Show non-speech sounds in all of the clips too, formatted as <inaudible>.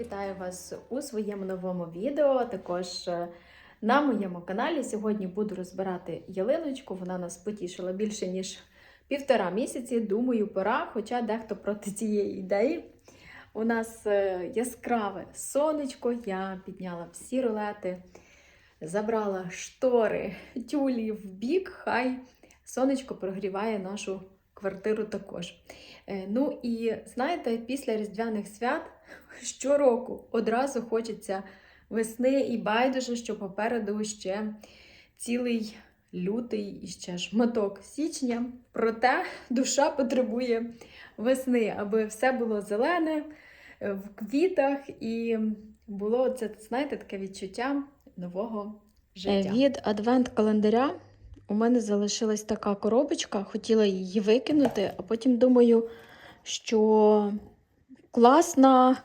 Вітаю вас у своєму новому відео. Також е, на моєму каналі сьогодні буду розбирати ялиночку. Вона нас потішила більше ніж півтора місяці. Думаю, пора, хоча дехто проти цієї ідеї. У нас е, яскраве сонечко. Я підняла всі рулети, забрала штори, тюлі в бік. Хай сонечко прогріває нашу квартиру також. Е, Ну і знаєте, після Різдвяних свят <laughs> щороку одразу хочеться весни і байдуже, що попереду ще цілий лютий і ще шматок січня. Проте душа потребує весни, аби все було зелене е, в квітах і було це, знаєте, таке відчуття нового життя. Е, Від адвент-календаря у мене залишилась така коробочка, хотіла її викинути, а потім думаю, що класна,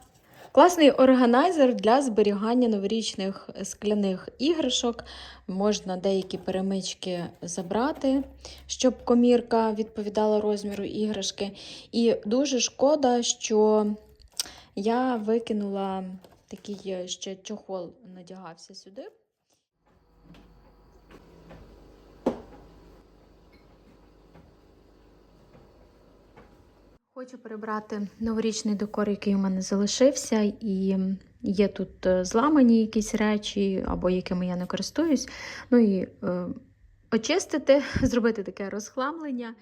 класний органайзер для зберігання новорічних скляних іграшок. Можна деякі перемички забрати, щоб комірка відповідала розміру іграшки. І дуже шкода, що я викинула такий ще чохол, надягався сюди. Хочу прибрати новорічний декор, який у мене залишився, і є тут е, зламані якісь речі, або якими я не користуюсь. Ну і е, очистити, <laughs> зробити таке розхламлення.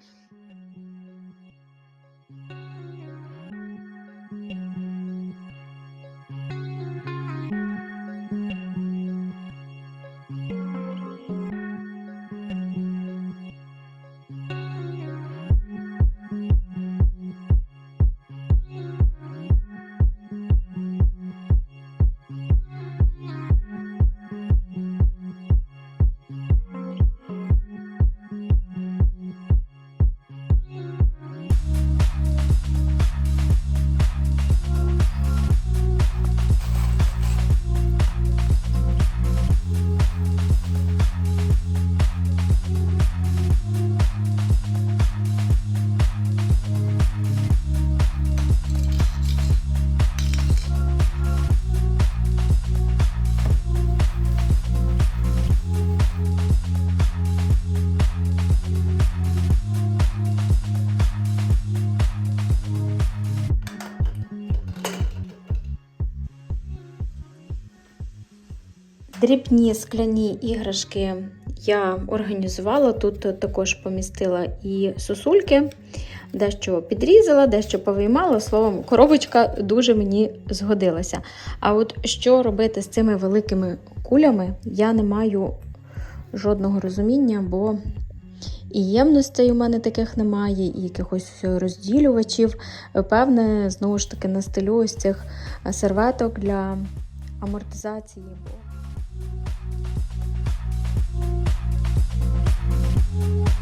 Дрібні скляні іграшки я організувала. Тут також помістила і сосульки, дещо підрізала, дещо повиймала. Словом, коробочка дуже мені згодилася. А от що робити з цими великими кулями, я не маю жодного розуміння, бо і ємностей у мене таких немає, і якихось розділювачів. Певне, знову ж таки, настелю ось цих серветок для амортизації.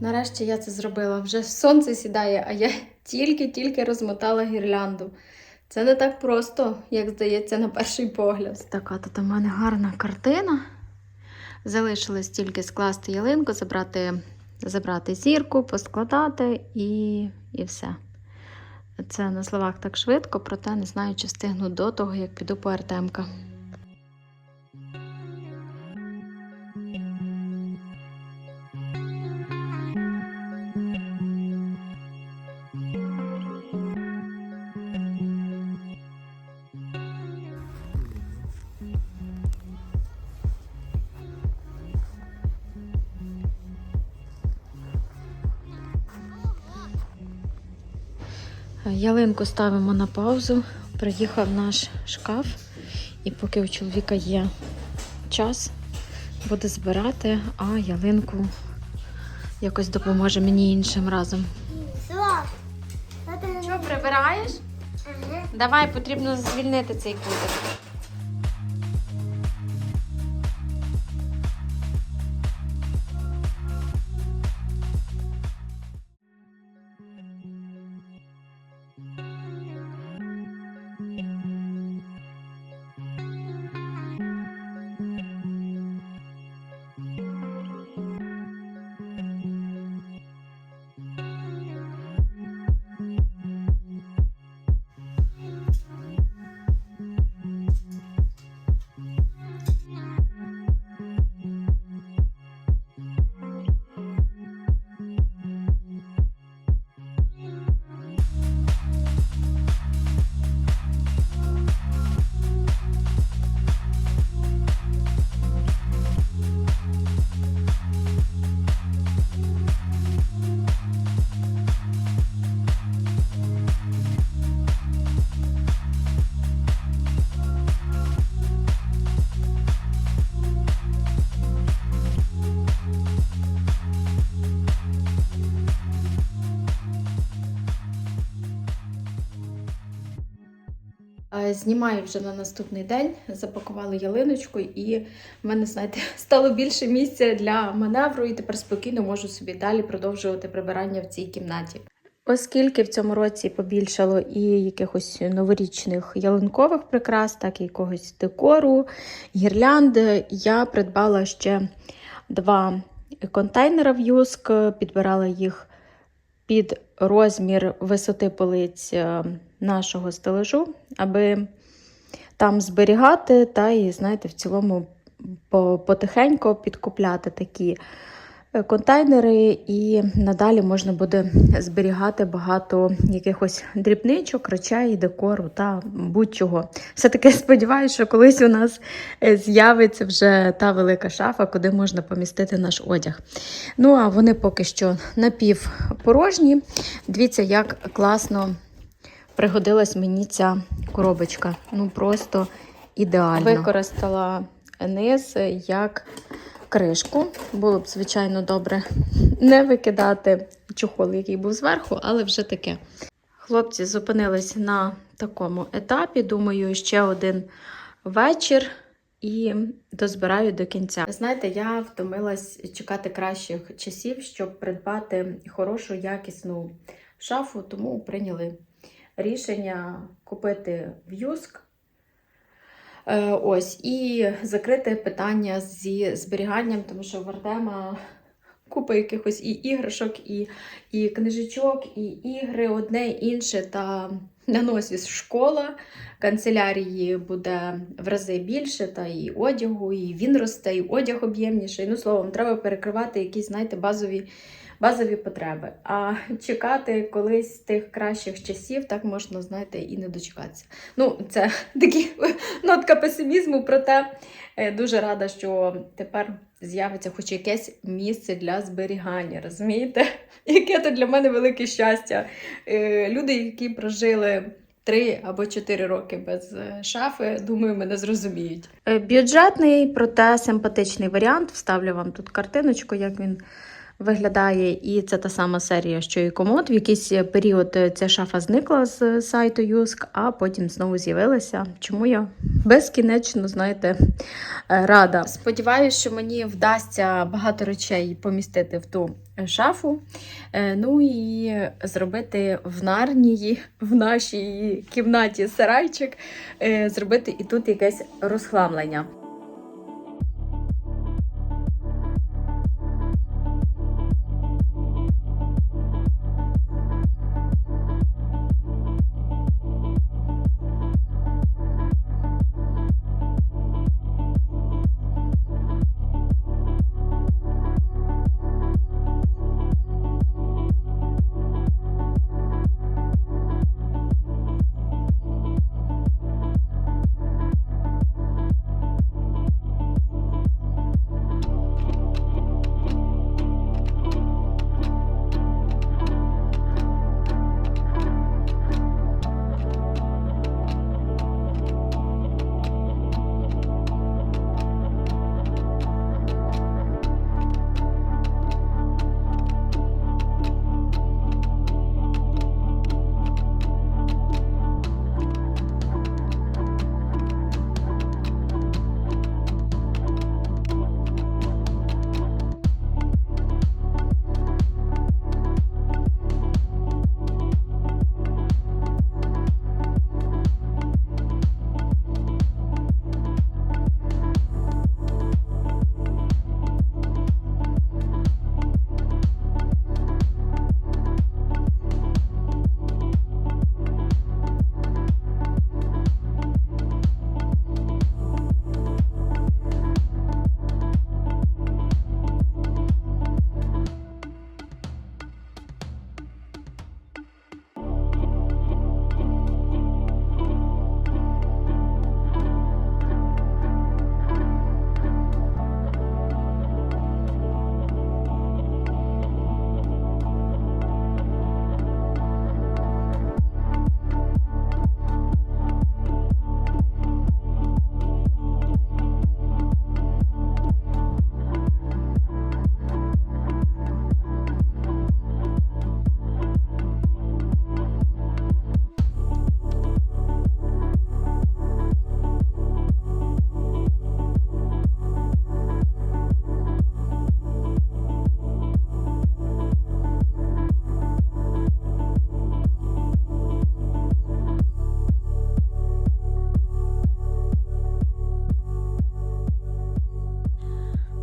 Нарешті я це зробила. Вже сонце сідає, а я тільки-тільки розмотала гірлянду. Це не так просто, як здається, на перший погляд. Така тут у мене гарна картина. Залишилось тільки скласти ялинку, забрати, забрати зірку, поскладати і, і все. Це на словах так швидко, проте не знаю, чи встигну до того, як піду по Артемка. Ялинку ставимо на паузу. Приїхав наш шкаф, і поки у чоловіка є час, буде збирати, а ялинку якось допоможе мені іншим разом. Що прибираєш? Давай, потрібно звільнити цей кутик. Знімаю вже на наступний день, запакували ялиночку, і в мене, знаєте, <laughs> стало більше місця для маневру, і тепер спокійно можу собі далі продовжувати прибирання в цій кімнаті. Оскільки в цьому році побільшало і якихось новорічних ялинкових прикрас, так і якогось декору, гірлянди, я придбала ще два контейнера в юск, підбирала їх під розмір висоти полиць е, нашого стележу, аби там зберігати та і, знаєте, в цілому потихеньку підкупляти такі е, контейнери, і надалі можна буде зберігати багато якихось дрібничок, речей, декору та будь-чого. Все-таки сподіваюся, що колись у нас е, з'явиться вже та велика шафа, куди можна помістити наш одяг. Ну, а вони поки що напівпорожні. Дивіться, як класно пригодилась мені ця коробочка. Ну, просто ідеально. Використала низ як кришку. Було б, звичайно, добре не викидати чохол, який був зверху, але вже таке. Хлопці зупинились на такому етапі. Думаю, ще один вечір і дозбираю до кінця. Знаєте, я втомилась чекати кращих часів, щоб придбати хорошу, якісну шафу, тому прийняли рішення купити в Юск. Е, Ось, і закрити питання зі зберіганням, тому що в Артема купа якихось і іграшок, і, і книжечок, і ігри, одне інше, та на носі школа. Канцелярії буде в рази більше, та і одягу, і він росте, і одяг об'ємніший. Ну, словом, треба перекривати якісь, знаєте, базові, базові потреби. А чекати колись тих кращих часів, так можна, знаєте, і не дочекатися. Ну, це <laughs> такі нотка песимізму, проте е, дуже рада, що тепер з'явиться хоч якесь місце для зберігання. Розумієте? <laughs> Яке то для мене велике щастя. Е, Люди, які прожили. Три або чотири роки без е, шафи, думаю, мене зрозуміють. Бюджетний, проте симпатичний варіант. Вставлю вам тут картиночку, як він виглядає. І це та сама серія, що і комод. В якийсь період е, ця шафа зникла з сайту Юск, а потім знову з'явилася. Чому я безкінечно, знаєте, е, рада. Сподіваюся, що мені вдасться багато речей помістити в ту шафу. Е, Ну і зробити в Нарнії, в нашій кімнаті сарайчик, е, зробити і тут якесь розхламлення.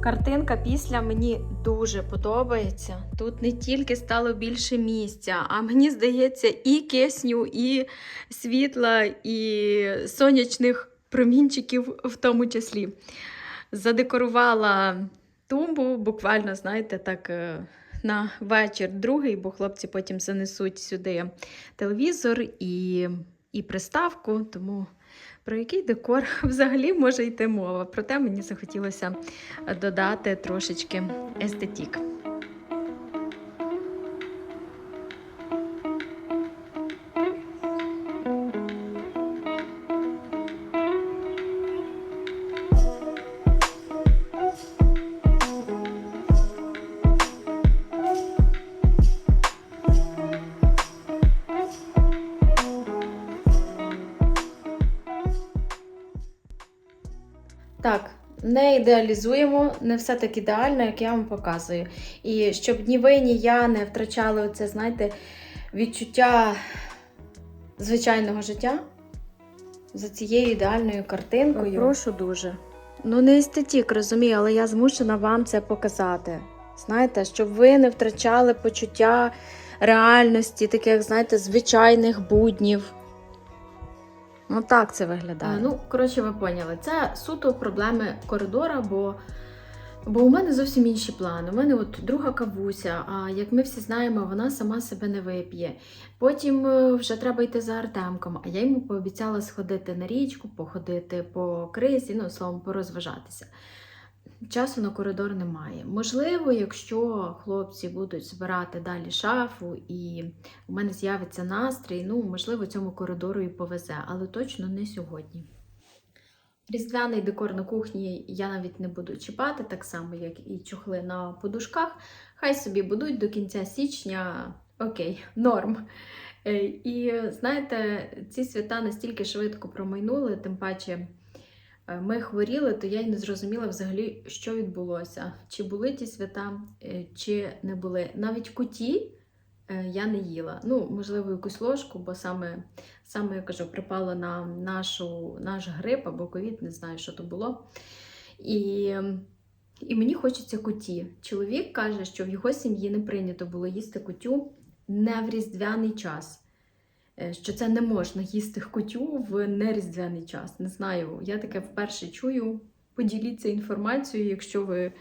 Картинка після мені дуже подобається. Тут не тільки стало більше місця, а мені здається, і кисню, і світла, і сонячних промінчиків в тому числі. Задекорувала тумбу, буквально, знаєте, так. е, На вечір другий, бо хлопці потім занесуть сюди телевізор і, і приставку. Тому про який декор <laughs> взагалі може йти мова. Проте мені захотілося додати трошечки естетік. Не ідеалізуємо, не все так ідеально, як я вам показую. І щоб ні ви, ні я не втрачали оце, знаєте, відчуття звичайного життя за цією ідеальною картинкою. Прошу дуже. Ну, не естетік, розумію, але я змушена вам це показати. Знаєте, щоб ви не втрачали почуття реальності, таких, знаєте, звичайних буднів. Ну, так це виглядає. ну, коротше, ви поняли. Це суто проблеми коридора, бо, бо у мене зовсім інші плани. У мене от друга кавуся, а як ми всі знаємо, вона сама себе не вип'є. Потім е, вже треба йти за Артемком, а я йому пообіцяла сходити на річку, походити по кризі, ну, словом, порозважатися. Часу на коридор немає. Можливо, якщо хлопці будуть збирати далі шафу і у мене з'явиться настрій, ну, можливо, цьому коридору і повезе, але точно не сьогодні. Різдвяний декор на кухні я навіть не буду чіпати, так само, як і чохли на подушках. Хай собі будуть до кінця січня. Окей, норм. Е, І знаєте, ці свята настільки швидко промайнули, тим паче ми хворіли, то я й не зрозуміла взагалі, що відбулося. Чи були ті свята, е, чи не були. Навіть куті е, я не їла. Ну, можливо, якусь ложку, бо саме, саме я кажу, припало на нашу, наш грип або ковід, не знаю, що то було. І, і мені хочеться куті. Чоловік каже, що в його сім'ї не прийнято було їсти кутю не в різдвяний час. Е, Що це не можна їсти кутю в неріздвяний час. Не знаю, я таке вперше чую. Поділіться інформацією, якщо ви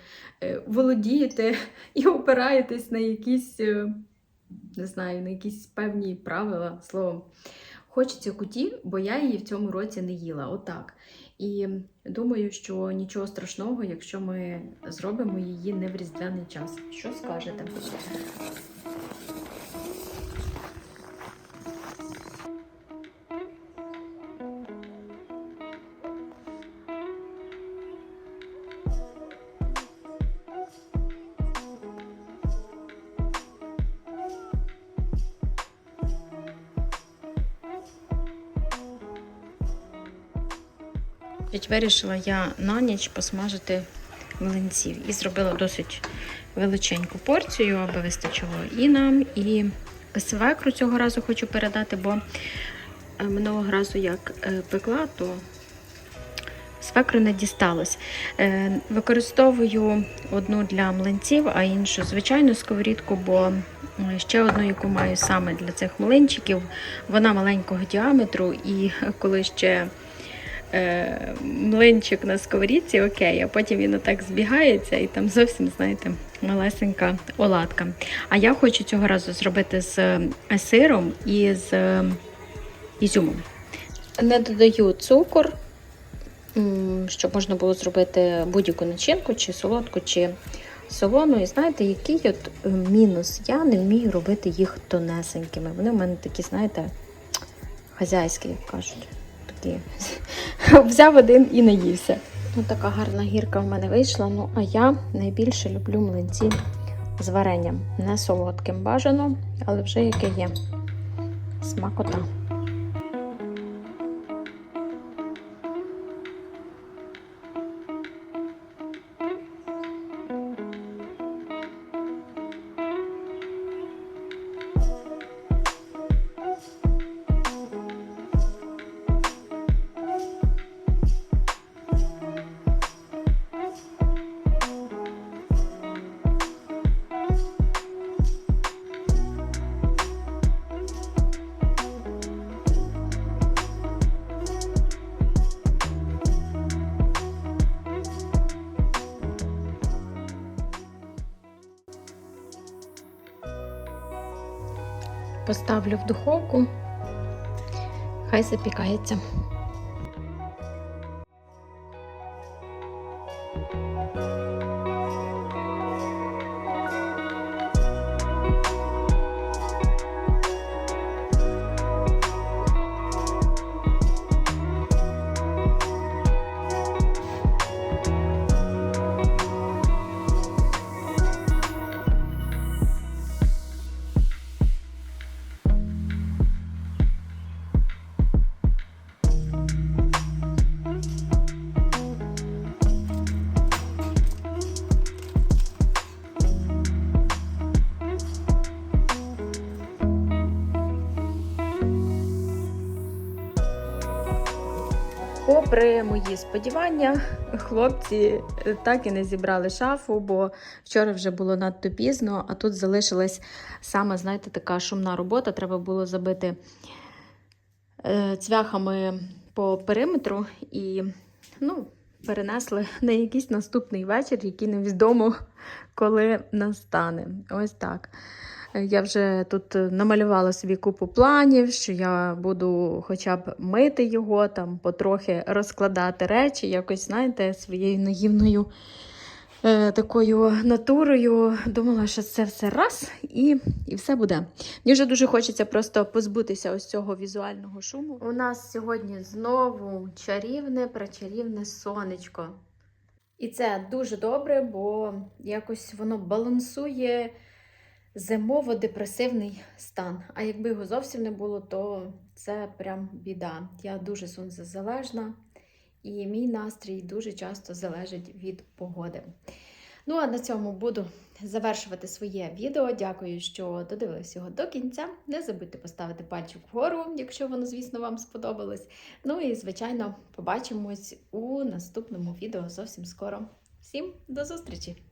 е, володієте <laughs> і опираєтесь на якісь, е, не знаю, на якісь певні правила. Словом, хочеться куті, бо я її в цьому році не їла. Отак. І думаю, що нічого страшного, якщо ми зробимо її не в різдвяний час. Що скажете? Ведь вирішила я на ніч посмажити млинців і зробила досить величеньку порцію, аби вистачило і нам, і свекру цього разу хочу передати, бо е, минулого разу як е, пекла, то свекру не дісталось. Е, Використовую одну для млинців, а іншу звичайну сковорідку, бо ще одну, яку маю саме для цих млинчиків, вона маленького діаметру, і коли ще е, млинчик на сковорідці, окей, а потім він отак збігається і там зовсім, знаєте, малесенька оладка. А я хочу цього разу зробити з е, сиром і з е, ізюмом. Не додаю цукор, щоб можна було зробити будь-яку начинку, чи солодку, чи солону. І знаєте, який от е, мінус? Я не вмію робити їх тонесенькими. Вони в мене такі, знаєте, хазяйські, як кажуть. Такі. <laughs> Взяв один і наївся. Ну, така гарна гірка в мене вийшла. Ну, а я найбільше люблю млинці з варенням. Не солодким бажано, але вже яке є. Смакота. Поставлю в духовку. Хай запікається. Попри мої сподівання, хлопці е, так і не зібрали шафу, бо вчора вже було надто пізно, а тут залишилась саме, знаєте, така шумна робота. Треба було забити е, цвяхами по периметру і ну, перенесли <laughs> на якийсь наступний вечір, який невідомо коли настане. Ось так. Е, Я вже тут намалювала собі купу планів, що я буду хоча б мити його, там потрохи розкладати речі, якось, знаєте, своєю наївною е, такою натурою. Думала, що це все раз і, і все буде. Мені вже дуже хочеться просто позбутися ось цього візуального шуму. У нас сьогодні знову чарівне, причарівне сонечко. І це дуже добре, бо якось воно балансує зимово-депресивний стан. А якби його зовсім не було, то це прям біда. Я дуже сонцезалежна, і мій настрій дуже часто залежить від погоди. Ну, а на цьому буду завершувати своє відео. Дякую, що додивились його до кінця. Не забудьте поставити пальчик вгору, якщо воно, звісно, вам сподобалось. Ну і, звичайно, побачимось у наступному відео зовсім скоро. Всім до зустрічі!